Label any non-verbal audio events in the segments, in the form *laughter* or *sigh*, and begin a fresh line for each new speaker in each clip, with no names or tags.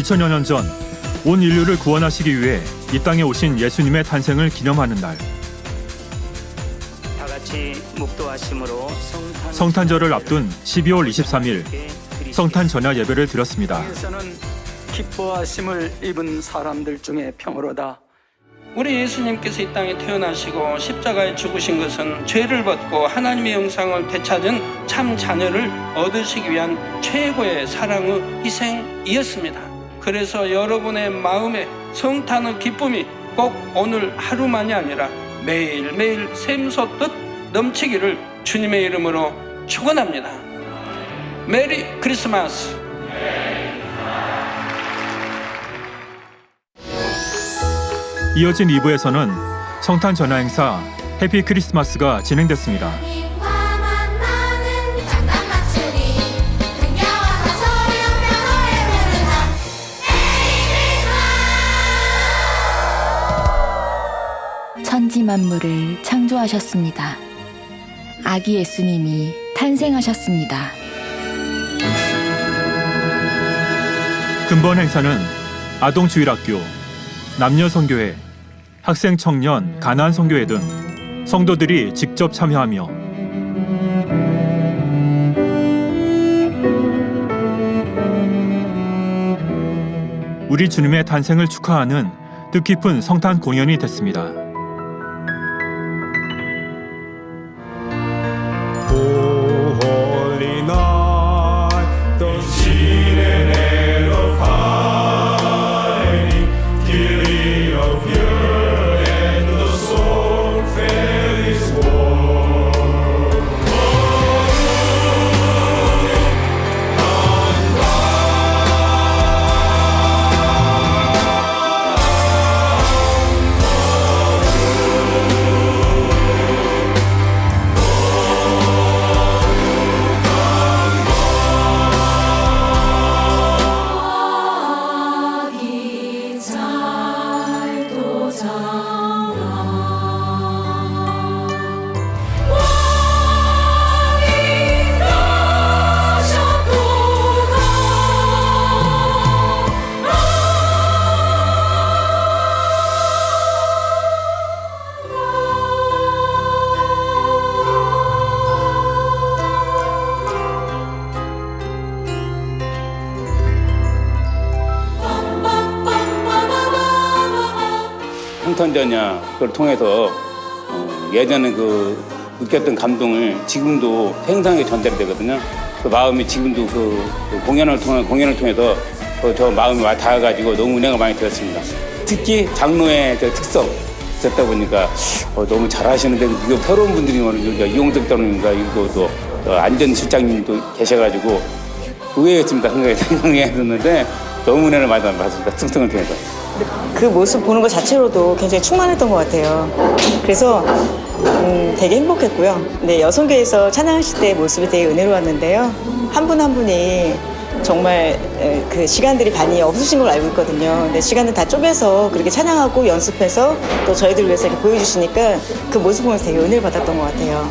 2000여 년 전 온 인류를 구원하시기 위해 이 땅에 오신 예수님의 탄생을 기념하는 날
다 같이 묵도하심으로 성탄
성탄절을 앞둔 12월 23일 성탄 전야 예배를 드렸습니다.
에서는 기뻐하심을 입은 사람들 중에 평으로다.
우리 예수님께서 이 땅에 태어나시고 십자가에 죽으신 것은 죄를 벗고 하나님의 영상을 되찾은 참 자녀를 얻으시기 위한 최고의 사랑의 희생이었습니다. 그래서 여러분의 마음에 성탄의 기쁨이 꼭 오늘 하루만이 아니라 매일매일 샘솟듯 넘치기를 주님의 이름으로 축원합니다. 메리 크리스마스.
이어진 2부에서는 성탄 전야 행사 해피 크리스마스가 진행됐습니다.
천지 만물을 창조하셨습니다. 아기 예수님이 탄생하셨습니다.
근본 행사는 아동주일학교, 남녀성교회, 학생 청년 가난 성교회 등 성도들이 직접 참여하며 우리 주님의 탄생을 축하하는 뜻깊은 성탄 공연이 됐습니다.
성탄전야 그걸 통해서 어, 예전에 그 느꼈던 감동을 지금도 생생하게 전달이 되거든요. 그 마음이 지금도 그, 그 공연을 통해 공연을 통해서 그 저 마음이 와 닿아가지고 너무 은혜가 많이 되었습니다. 특히 장로의 저 특성 듣다 보니까 어, 너무 잘하시는데 이거 새로운 분들이 오는 이제 이용석 장로님과 이거 또 어, 안전 실장님도 계셔가지고 의외였습니다. 생각이 *laughs* 생각했는데 너무 은혜를 많이 받았습니다. 특성을 통해서.
그 모습 보는 것 자체로도 굉장히 충만했던 것 같아요. 그래서 음, 되게 행복했고요. 네, 여성교에서 찬양하실 때 모습이 되게 은혜로웠는데요. 한 분 한 분이 정말 에, 그 시간들이 많이 없으신 걸 알고 있거든요. 근데 시간을 다 쪼개서 그렇게 찬양하고 연습해서 또 저희들 위해서 이렇게 보여주시니까 그 모습 보면서 되게 은혜를 받았던 것 같아요.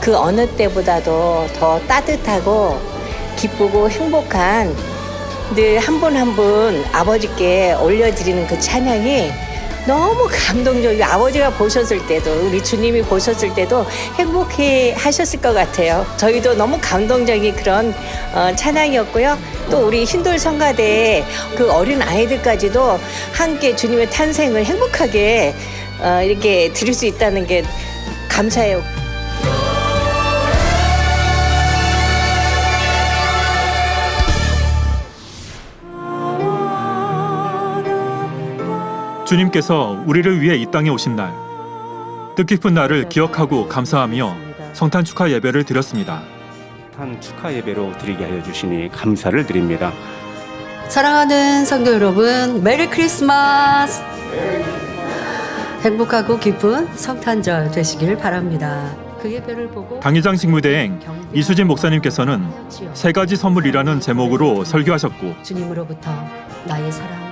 그 어느 때보다도 더 따뜻하고 기쁘고 행복한 늘 한 분 한 분 아버지께 올려드리는 그 찬양이 너무 감동적이고 아버지가 보셨을 때도 우리 주님이 보셨을 때도 행복해 하셨을 것 같아요. 저희도 너무 감동적인 그런 어, 찬양이었고요. 또 우리 힌돌 성가대 그 어린 아이들까지도 함께 주님의 탄생을 행복하게 어, 이렇게 드릴 수 있다는 게 감사해요.
주님께서 우리를 위해 이 땅에 오신 날 뜻깊은 날을 기억하고 감사하며 성탄 축하 예배를 드렸습니다.
탄 축하 예배로 드리게 하여 주시니 감사를 드립니다.
사랑하는 성도 여러분, 메리 크리스마스! 행복하고 기쁜 성탄절 되시길 바랍니다. 그 보고
당회장 직무대행 이수진 목사님께서는 세 가지 선물이라는 제목으로 설교하셨고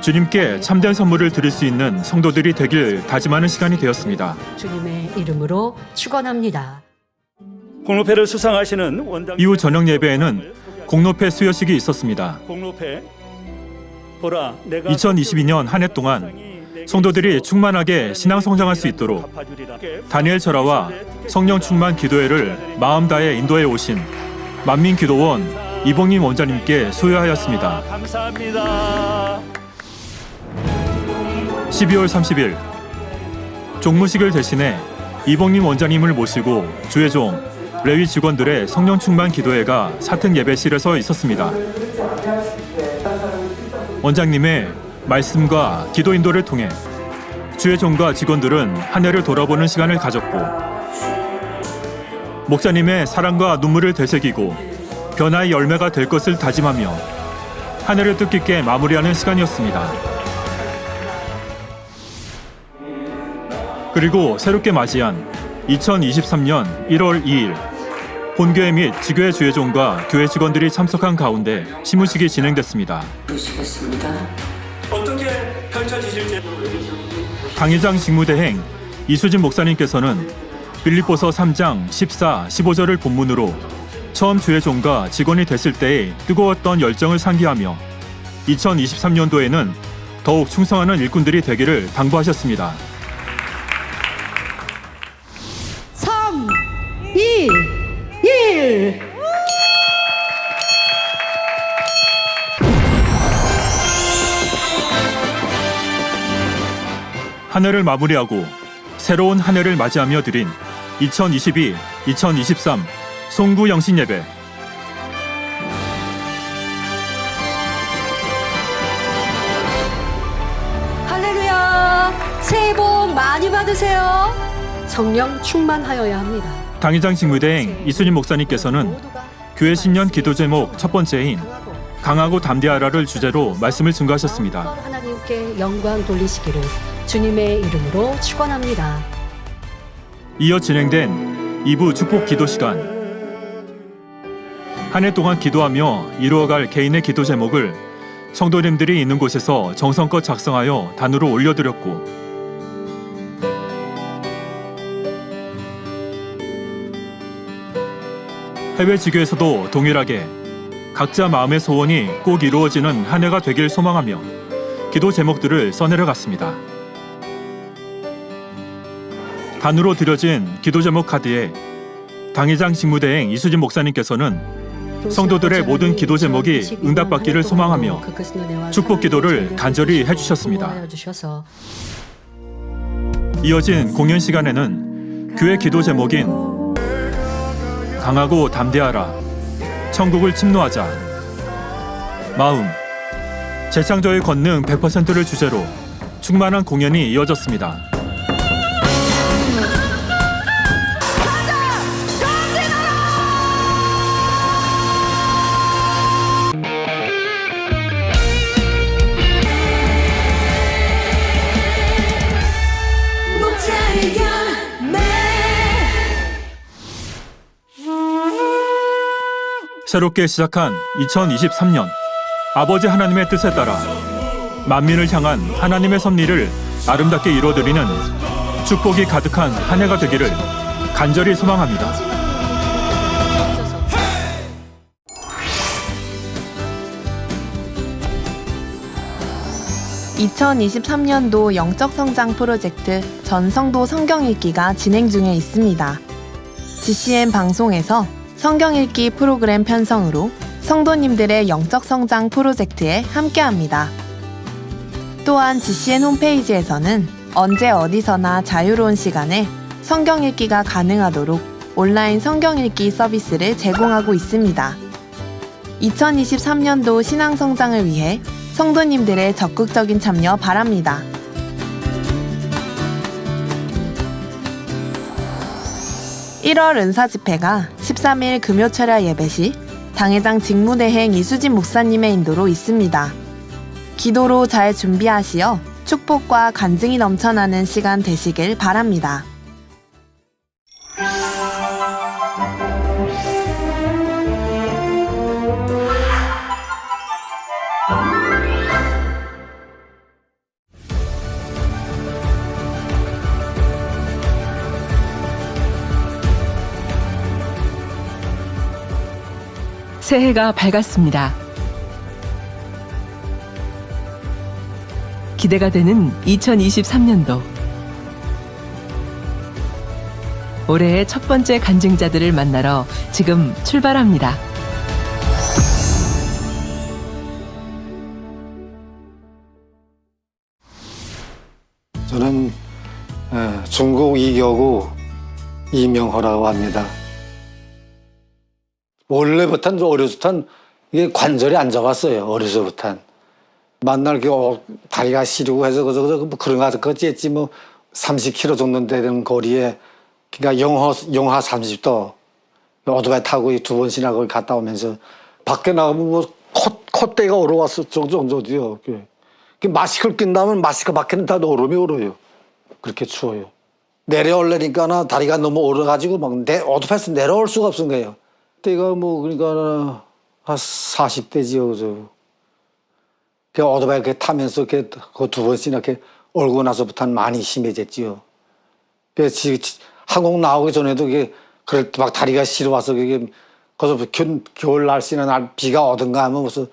주님께 참된 선물을 드릴 수 있는 성도들이 되길 다짐하는 시간이 되었습니다.
주님의 이름으로 축원합니다.
공로패를 수상하시는 원장
이후 저녁 예배에는 공로패 수여식이 있었습니다.
공로패 보라 내가
2022년 한 해 동안 성도들이 충만하게 신앙 성장할 수 있도록 다니엘 철화와 성령 충만 기도회를 마음 다해 인도해 오신 만민 기도원 이봉님 원장님께 수여하였습니다.
감사합니다.
12월 30일 종무식을 대신해 이봉님 원장님을 모시고 주의종 레위 직원들의 성령 충만 기도회가 사택 예배실에서 있었습니다. 원장님의 말씀과 기도 인도를 통해 주의 종과 직원들은 한 해를 돌아보는 시간을 가졌고 목사님의 사랑과 눈물을 되새기고 변화의 열매가 될 것을 다짐하며 한 해를 뜻깊게 마무리하는 시간이었습니다. 그리고 새롭게 맞이한 2023년 1월 2일 본교회 및 지교회 주회종과 교회 직원들이 참석한 가운데 시무식이 진행됐습니다.
어떻게
당회장 직무대행 이수진 목사님께서는 빌립보서 3장 14, 15절을 본문으로 처음 주회종과 직원이 됐을 때의 뜨거웠던 열정을 상기하며 2023년도에는 더욱 충성하는 일꾼들이 되기를 당부하셨습니다. 한 해를 마무리하고 새로운 한 해를 맞이하며 드린 2022-2023 송구 영신 예배
할렐루야. 새해 복 많이 받으세요. 성령 충만하여야 합니다.
당회장 직무대행 이순임 목사님께서는 교회 신년 기도 제목 첫 번째인 강하고 담대하라를 주제로 말씀을 증거하셨습니다.
하나님께 영광 돌리시기를 주님의 이름으로 축원합니다.
이어 진행된 2부 축복 기도 시간. 한 해 동안 기도하며 이루어갈 개인의 기도 제목을 성도님들이 있는 곳에서 정성껏 작성하여 단으로 올려드렸고 해외 지교에서도 동일하게 각자 마음의 소원이 꼭 이루어지는 한 해가 되길 소망하며 기도 제목들을 써내려갔습니다. 단으로 드려진 기도 제목 카드에 당회장 직무대행 이수진 목사님께서는 성도들의 모든 기도 제목이 응답받기를 소망하며 축복 기도를 간절히 해주셨습니다. 이어진 공연 시간에는 교회 기도 제목인 강하고 담대하라 천국을 침노하자 마음 재창조의 권능 100%를 주제로 충만한 공연이 이어졌습니다. 새롭게 시작한 2023년 아버지 하나님의 뜻에 따라 만민을 향한 하나님의 섭리를 아름답게 이루어드리는 축복이 가득한 한 해가 되기를 간절히 소망합니다.
2023년도 영적 성장 프로젝트 전성도 성경 읽기가 진행 중에 있습니다. GCN 방송에서 성경 읽기 프로그램 편성으로 성도님들의 영적 성장 프로젝트에 함께합니다. 또한 GCN 홈페이지에서는 언제 어디서나 자유로운 시간에 성경 읽기가 가능하도록 온라인 성경 읽기 서비스를 제공하고 있습니다. 2023년도 신앙 성장을 위해 성도님들의 적극적인 참여 바랍니다. (1월) 은사 집회가 (13일) 금요철야 예배 시 당회장 직무대행 이수진 목사님의 인도로 있습니다. 기도로 잘 준비하시어 축복과 간증이 넘쳐나는 시간 되시길 바랍니다.
새해가 밝았습니다.
기대가 되는 2023년도. 올해의 첫 번째 간증자들을 만나러 지금 출발합니다.
저는 에, 중국 이겨구 이명호라고 합니다. 원래부터 어려서부터 이게 관절이 안 잡았어요. 어려서부터 만날 그 어, 다리가 시리고 해서 그저 그저 뭐 그런 거 그지 했지 뭐 30km 정도 되는 거리에 그러니까 영하 영하 30도 오토바이 타고 두 번씩이나 거기 갔다 오면서 밖에 나가면 뭐 콧, 콧대가 얼어왔어 정정도요. 그 마스크를 낀다면 마스크 밖에는 다 얼음이 얼어요. 그렇게 추워요. 내려올래니까 다리가 너무 얼어가지고 막 내, 오토바이에서 내려올 수가 없은 거예요. 그때가 뭐 그러니까 한 40대지요. 저. 그 오토바이 이렇게 타면서 그두 번씩이나 이렇게 얼고 나서부터는 많이 심해졌지요. 지- 한국 나오기 전에도 이게 그럴 때 막 다리가 시려와서 그게 거기서 겨, 겨울 날씨나 날 비가 오든가 하면 무슨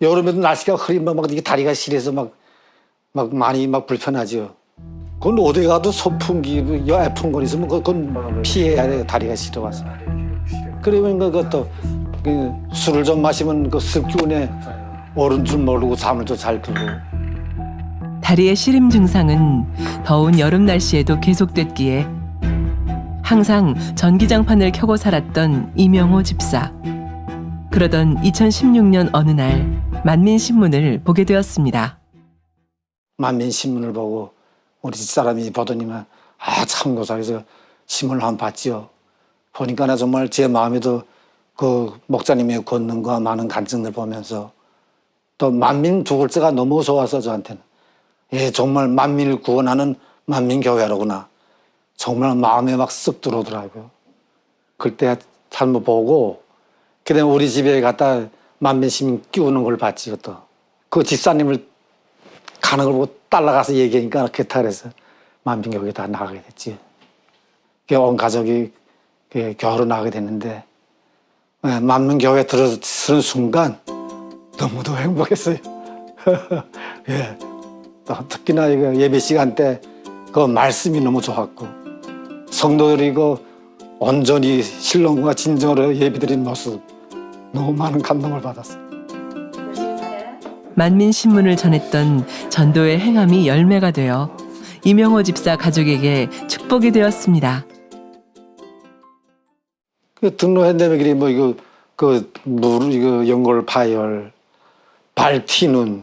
여름에도 날씨가 흐리면 막 이게 다리가 시려서 막, 막 많이 막 불편하죠. 그건 어디 가도 소풍기, 여 애풍건 있으면 그건 피해야 돼요. 다리가 시려와서. 그러면 그것도 그 술을 좀 마시면 그 습기운에 오른 줄 모르고 잠을 좀 잘 들고.
다리의 시림 증상은 더운 여름 날씨에도 계속됐기에 항상 전기장판을 켜고 살았던 이명호 집사. 그러던 2016년 어느 날 만민신문을 보게 되었습니다.
만민신문을 보고 우리 집사람이 보더니만 아 참고사에서 신문을 한 번 봤지요. 보니까 나 정말 제 마음에도 그 목사님의 권능과 많은 간증을 보면서 또 만민 두 글자가 너무 좋아서 저한테는 예 정말 만민을 구원하는 만민 교회로구나 정말 마음에 막 쓱 들어오더라고요. 그때 한번 보고 그다음에 우리 집에 갔다 만민 시민 끼우는 걸 봤지 또. 그 집사님을 가는 걸 보고 따라가서 얘기하니까 그렇다 그래서 만민 교회 다 나가게 됐지. 그온 가족이 그 교회로 나가게 됐는데 예, 만민교회 들어서는 순간 너무도 행복했어요. *laughs* 예. 또 특히나 이거 예배 시간 때 그 말씀이 너무 좋았고 성도들이 그 온전히 신령과 진정으로 예배드린 모습 너무 많은 감동을 받았어요.
만민신문을 전했던 전도의 행함이 열매가 되어 이명호 집사 가족에게 축복이 되었습니다.
그 등로현대면 그리 뭐 이거 그물 이거 연골 파열 발 튀는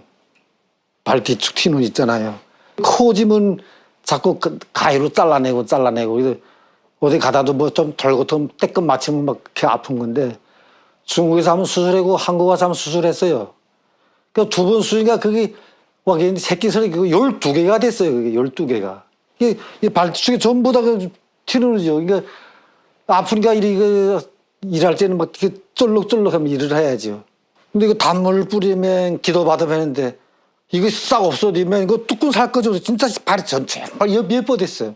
발 뒤축 튀는 있잖아요. 코짐은 자꾸 그 가위로 잘라내고 잘라내고 어디 가다도 뭐좀 돌고 좀 떼끔 맞추면 막 이렇게 아픈 건데 중국에서 하면 수술하고 한국 와서 하면 수술했어요. 그두번 수술이니까 그게 와 이게 새끼살이 그거 열두 개가 됐어요. 그게 열두 개가 이게 이 발 뒤축이 전부 다 그 튀는 거죠. 그러니까 아프니까 이리 그 일할 때는 막 이렇게 쫄록쫄록하면 일을 해야죠. 근데 이거 단물 뿌리면 기도 받으면는데 이거 싹 없어지면 이거 뚜껑 살 거죠. 진짜 발이 전체 막 예뻐 됐어요.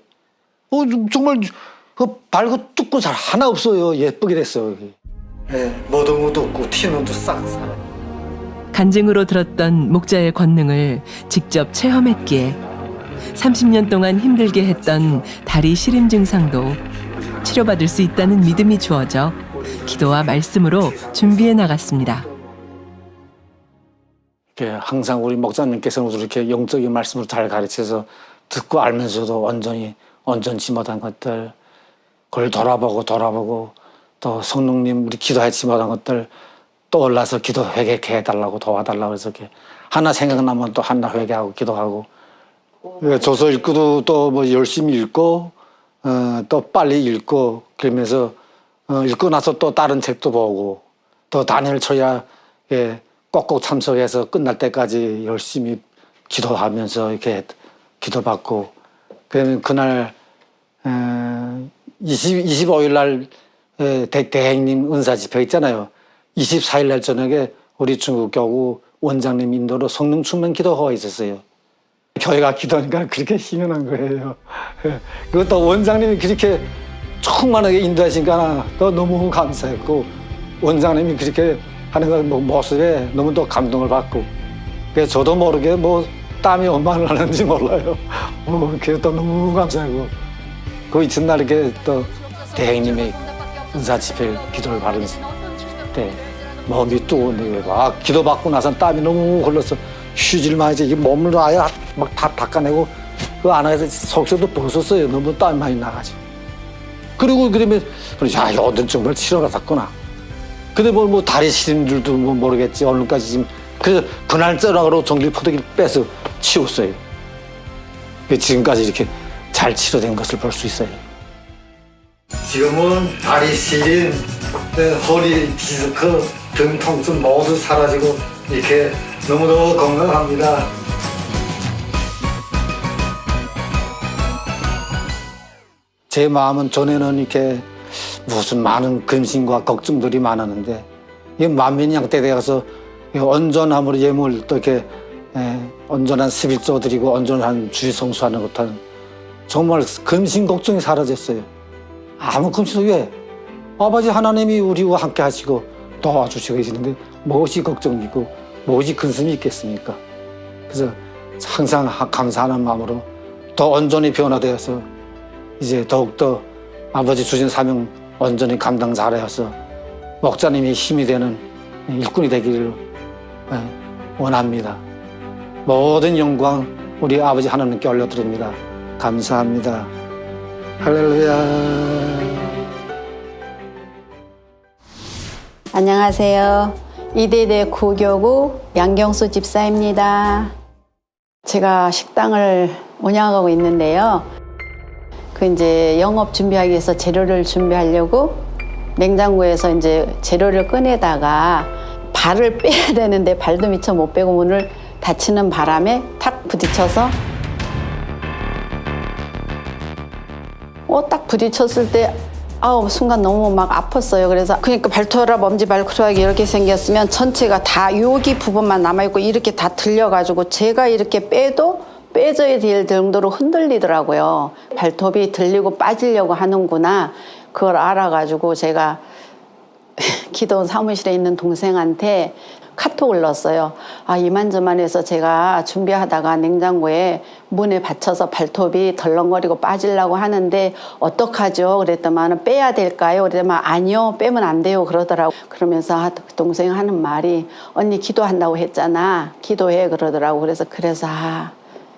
어 정말 그 발고 뚜껑 살 하나 없어요. 예쁘게 됐어요. 여기. 예, 모동무도 없고 튀는도 싹 살아.
간증으로 들었던 목자의 권능을 직접 체험했기에 30년 동안 힘들게 했던 다리 시림 증상도 치료받을 수 있다는 믿음이 주어져 기도와 말씀으로 준비해 나갔습니다.
이렇게 항상 우리 목사님께서는 이렇게 영적인 말씀을 잘 가르쳐서 듣고 알면서도 온전히 온전치 못한 것들 그걸 돌아보고 돌아보고 또 성령님 우리 기도하지 못한 것들 떠올라서 기도 회개해 달라고 도와달라고 해서 이렇게 하나 생각나면 또 하나 회개하고 기도하고 예, 조서 읽고도 또 뭐 열심히 읽고 어, 또 빨리 읽고 그러면서 어, 읽고 나서 또 다른 책도 보고 또 단일 초야 예, 꼭꼭 참석해서 끝날 때까지 열심히 기도하면서 이렇게 기도받고 그러면 그날 어, 20, 25일 날 에, 대, 대행님 은사 집회 있잖아요. 24일 날 저녁에 우리 중국 교구 원장님 인도로 성령 충만 기도회가 있었어요. 교회가 기도하니까 그렇게 난 거예요. 그것도 원장님이 그렇게 충만하게 인도하시니까 또 너무 감사했고 원장님이 그렇게 하는 그 모습에 너무 또 감동을 받고 저도 모르게 뭐 땀이 얼마나 나는지 몰라요. *laughs* 어, 그게 또 너무 감사하고 그 이튿날 이렇게 또 대행님의 은사 집회 기도를 받은 때 몸이 뜨거운데 아 기도 받고 나서 땀이 너무 흘러서 휴지를 이제 이 몸을 아예 막 다 닦아내고 그 안에서 속세도 벗었어요. 너무 땀이 많이 나가지고. 그리고 그러면 야 이거는 정말 치료가 샀구나. 근데 뭐, 뭐 다리 시린 줄도 뭐 모르겠지 오늘까지 지금 그래서 그날 저녁으로 전기 포대기를 빼서 치웠어요. 그 지금까지 이렇게 잘 치료된 것을 볼 수 있어요. 지금은 다리 시린, 네, 허리 디스크, 등 통증 모두 사라지고 이렇게 너무너무 건강합니다. 제 마음은 전에는 이렇게 무슨 많은 근심과 걱정들이 많았는데 이 만민양 때 되어서 이 온전함으로 예물 또 이렇게 에, 온전한 스비조 드리고 온전한 주의 성수하는 것은 정말 근심 걱정이 사라졌어요. 아무 근심도 왜? 아버지 하나님이 우리와 함께 하시고 도와주시고 계시는데 무엇이 걱정이고 무엇이 근심이 있겠습니까? 그래서 항상 감사하는 마음으로 더 온전히 변화되어서 이제 더욱더 아버지 주신 사명 온전히 감당 잘해서 목자님이 힘이 되는 일꾼이 되기를 예, 원합니다. 모든 영광 우리 아버지 하나님께 올려드립니다. 감사합니다. 할렐루야.
안녕하세요. 이대대 구교구 양경수 집사입니다. 제가 식당을 운영하고 있는데요. 그 이제 영업 준비하기 위해서 재료를 준비하려고 냉장고에서 이제 재료를 꺼내다가 발을 *laughs* 빼야 되는데 발도 미처 못 빼고 문을 닫히는 바람에 탁 부딪혀서 어, 딱 부딪혔을 때 아우 순간 너무 막 아팠어요. 그래서 그러니까 발토라 먼지 발크라기 이렇게 생겼으면 전체가 다 여기 부분만 남아 있고 이렇게 다 들려가지고 제가 이렇게 빼도 빼져야 될 정도로 흔들리더라고요. 발톱이 들리고 빠지려고 하는구나. 그걸 알아가지고 제가 *laughs* 기도원 사무실에 있는 동생한테 카톡을 넣었어요. 아, 이만저만해서 제가 준비하다가 냉장고에 문에 받쳐서 발톱이 덜렁거리고 빠지려고 하는데 어떡하죠? 그랬더만 빼야 될까요? 그랬더만 아니요, 빼면 안 돼요. 그러더라고. 그러면서 아, 그 동생 하는 말이 언니 기도한다고 했잖아. 기도해. 그러더라고. 그래서 그래서 아,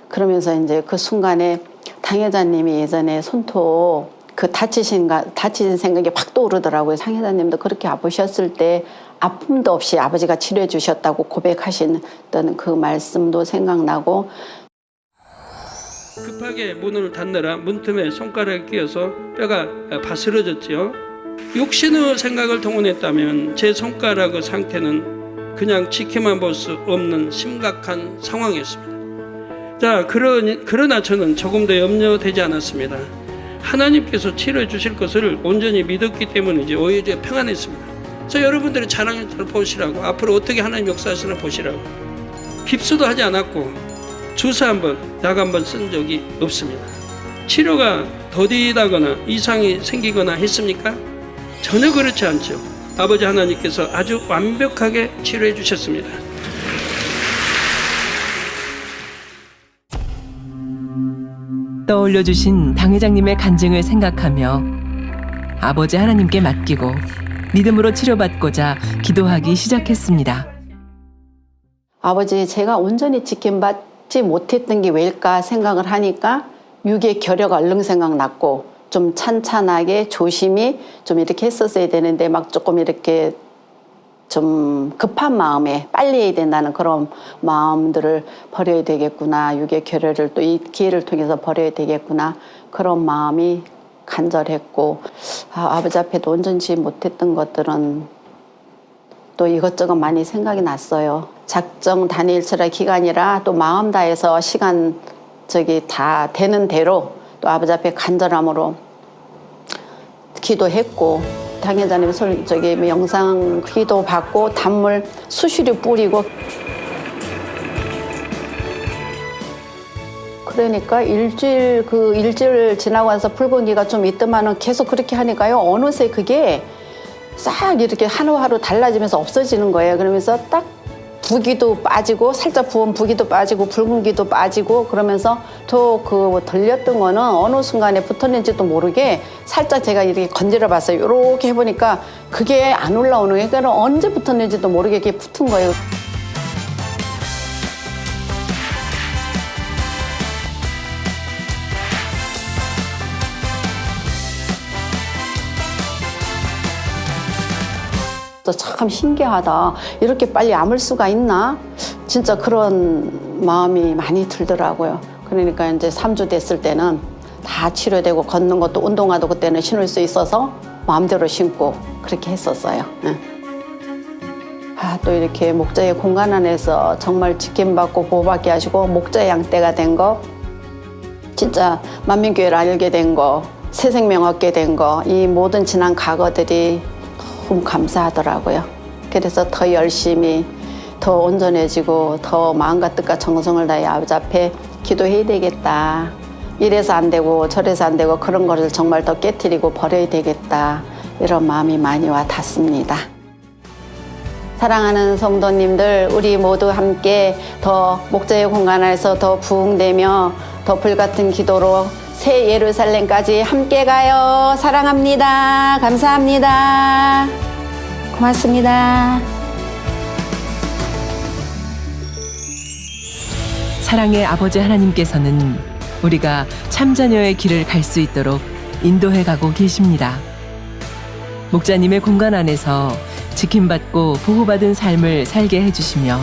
그러면서 이제 그 순간에 당회자님이 예전에 손톱 그 다치신, 가- 다치신 생각이 확 떠오르더라고요. 상회자님도 그렇게 아프셨을 때 아픔도 없이 아버지가 치료해 주셨다고 고백하셨던 그 말씀도 생각나고
급하게 문을 닫느라 문틈에 손가락을 끼어서 뼈가 바스러졌지요. 육신의 생각을 동원했다면 제 손가락의 상태는 그냥 지켜만 볼 수 없는 심각한 상황이었습니다. 자, 그러니, 그러나 저는 조금 더 염려되지 않았습니다. 하나님께서 치료해 주실 것을 온전히 믿었기 때문인지 오히려 평안했습니다. 저 여러분들의 자랑을 보시라고 앞으로 어떻게 하나님 역사하시나 보시라고 깁스도 하지 않았고 주사 한번 약 한번 쓴 적이 없습니다. 치료가 더디다거나 이상이 생기거나 했습니까? 전혀 그렇지 않죠. 아버지 하나님께서 아주 완벽하게 치료해 주셨습니다.
떠올려 주신 당회장님의 간증을 생각하며 아버지 하나님께 맡기고 믿음으로 치료받고자 기도하기 시작했습니다.
아버지 제가 온전히 지킴받지 못했던 게 왜일까 생각을 하니까 육의 결여가 얼른 생각났고 좀 찬찬하게 조심히 좀 이렇게 했었어야 되는데 막 조금 이렇게 좀 급한 마음에 빨리 해야 된다는 그런 마음들을 버려야 되겠구나. 육의 결여를 또 이 기회를 통해서 버려야 되겠구나. 그런 마음이 간절했고 아, 아버지 앞에도 온전치 못했던 것들은 또 이것저것 많이 생각이 났어요. 작정 단일철의 기간이라 또 마음 다해서 시간 저기 다 되는 대로 또 아버지 앞에 간절함으로 기도했고 당회자님 솔 저기 뭐 영상 기도 받고 단물 수시로 뿌리고 그러니까 일주일 그 일주일 지나고 나서 기가 좀 있더만은 계속 그렇게 하니까요 어느새 그게 싹 이렇게 하루하루 달라지면서 없어지는 거예요. 그러면서 딱 부기도 빠지고 살짝 부은 부기도 빠지고 붉은기도 빠지고 그러면서 저그 들렸던 거는 어느 순간에 붙었는지도 모르게 살짝 제가 이렇게 건드려 봤어요. 이렇게 해보니까 그게 안 올라오는 게 그러니까 언제 붙었는지도 모르게 이렇게 붙은 거예요. 참 신기하다. 이렇게 빨리 아물 수가 있나? 진짜 그런 마음이 많이 들더라고요. 그러니까 이제 3주 됐을 때는 다 치료되고 걷는 것도 운동화도 그때는 신을 수 있어서 마음대로 신고 그렇게 했었어요. 예. 아, 또 이렇게 목자의 공간 안에서 정말 지킴받고 보호받게 하시고 목자의 양떼가 된 거, 진짜 만민교회를 알게 된 거, 새 생명 얻게 된 거, 이 모든 지난 과거들이 너무 감사하더라고요. 그래서 더 열심히, 더 온전해지고, 더 마음과 뜻과 정성을 다해 아버지 앞에 기도해야 되겠다. 이래서 안 되고 저래서 안 되고 그런 거를 정말 더 깨뜨리고 버려야 되겠다. 이런 마음이 많이 와 닿습니다. 사랑하는 성도님들, 우리 모두 함께 더 목자의 공간 안에서 더 부흥되며 더 불같은 기도로 새 예루살렘까지 함께 가요. 사랑합니다. 감사합니다. 고맙습니다.
사랑의 아버지 하나님께서는 우리가 참자녀의 길을 갈 수 있도록 인도해 가고 계십니다. 목자님의 공간 안에서 지킴받고 보호받은 삶을 살게 해주시며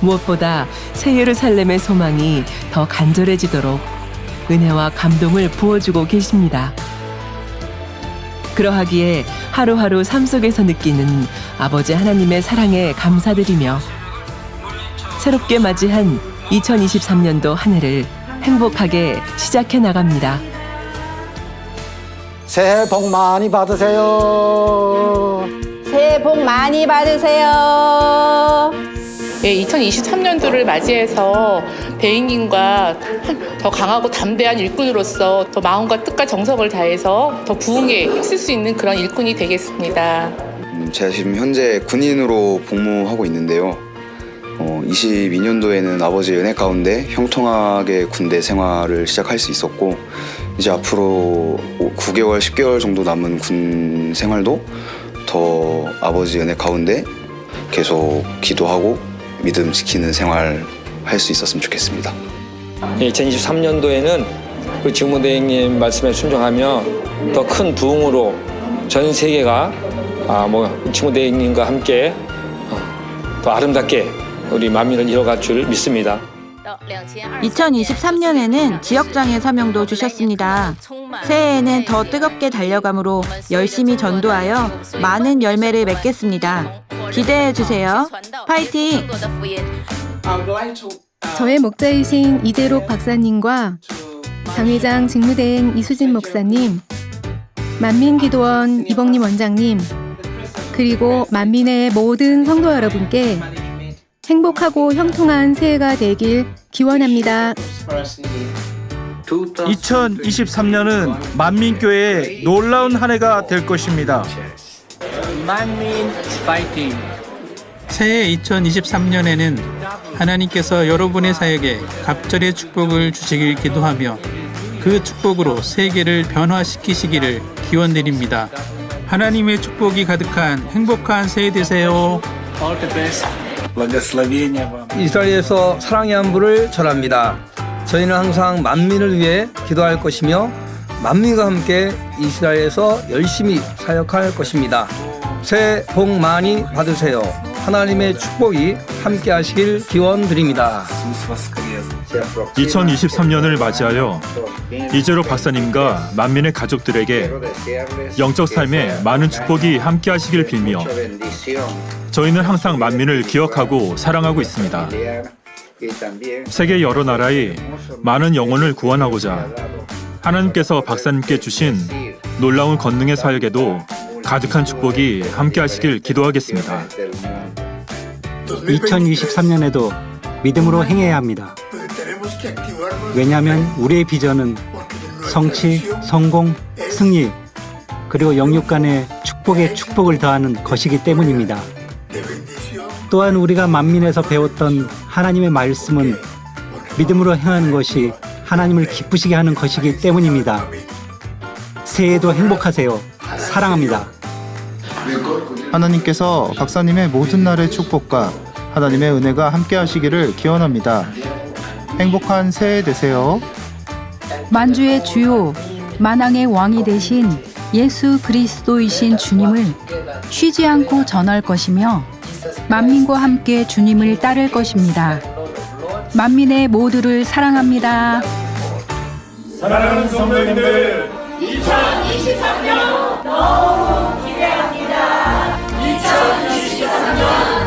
무엇보다 새 예루살렘의 소망이 더 간절해지도록 은혜와 감동을 부어주고 계십니다. 그러하기에 하루하루 삶 속에서 느끼는 아버지 하나님의 사랑에 감사드리며 새롭게 맞이한 2023년도 한 해를 행복하게 시작해 나갑니다.
새해 복 많이 받으세요.
새해 복 많이 받으세요.
네, 2023년도를 맞이해서 배인님과 더 강하고 담대한 일꾼으로서 더 마음과 뜻과 정성을 다해서 더 부흥에 힘쓸 수 있는 그런 일꾼이 되겠습니다.
음, 제가 지금 현재 군인으로 복무하고 있는데요. 어, 22년도에는 아버지의 은혜 가운데 형통하게 군대 생활을 시작할 수 있었고 이제 앞으로 9개월, 10개월 정도 남은 군 생활도 더 아버지 은혜 가운데 계속 기도하고 믿음 지키는 생활 할 수 있었으면 좋겠습니다.
2023년도에는 우리 직무 대행님 말씀에 순종하며 더 큰 부흥으로 전 세계가 아, 뭐 직무 대행님과 함께 어, 더 아름답게 우리 만민을 이뤄갈 줄 믿습니다.
2023년에는 지역장애 사명도 주셨습니다. 새해에는 더 뜨겁게 달려감으로 열심히 전도하여 많은 열매를 맺겠습니다. 기대해 주세요. 파이팅!
저의 목자이신 이재록 박사님과 당회장 직무대행 이수진 목사님, 만민기도원 이봉님 원장님, 그리고 만민의 모든 성도 여러분께 행복하고 형통한 새해가 되길 기원합니다.
2023년은 만민교회의 놀라운 한 해가 될 것입니다.
만민 파이팅.
새해 2023년에는 하나님께서 여러분의 사역에 갑절의 축복을 주시길 기도하며 그 축복으로 세계를 변화시키시기를 기원드립니다. 하나님의 축복이 가득한 행복한 새해 되세요.
All the best. 이스라엘에서 사랑의 안부를 전합니다. 저희는 항상 만민을 위해 기도할 것이며 만민과 함께 이스라엘에서 열심히 사역할 것입니다. 새해 복 많이 받으세요. 하나님의 축복이 함께 하시길 기원 드립니다.
2023년을 맞이하여 이재로 박사님과 만민의 가족들에게 영적 삶에 많은 축복이 함께 하시길 빌며 저희는 항상 만민을 기억하고 사랑하고 있습니다. 세계 여러 나라의 많은 영혼을 구원하고자 하나님께서 박사님께 주신 놀라운 권능의 사역에도 가득한 축복이 함께 하시길 기도하겠습니다.
2023년에도 믿음으로 행해야 합니다. 왜냐하면 우리의 비전은 성취, 성공, 승리, 그리고 영육 간의 축복에 축복을 더하는 것이기 때문입니다. 또한 우리가 만민에서 배웠던 하나님의 말씀은 믿음으로 행하는 것이 하나님을 기쁘시게 하는 것이기 때문입니다. 새해에도 행복하세요. 사랑합니다.
하나님께서 박사님의 모든 날의 축복과 하나님의 은혜가 함께 하시기를 기원합니다. 행복한 새해 되세요.
만주의 주요 만왕의 왕이 되신 예수 그리스도이신 주님을 쉬지 않고 전할 것이며 만민과 함께 주님을 따를 것입니다. 만민의 모두를 사랑합니다.
사랑하는 성도님들
2023년 너무. 2023년 부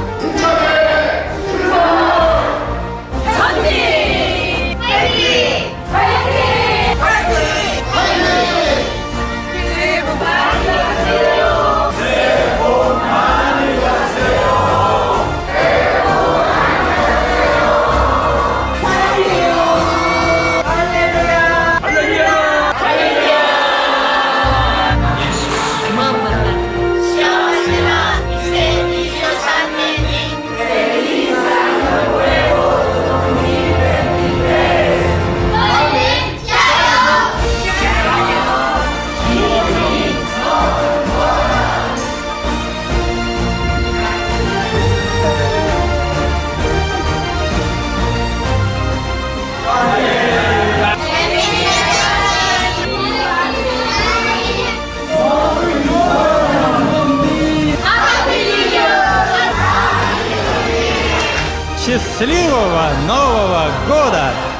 Счастливого Нового года!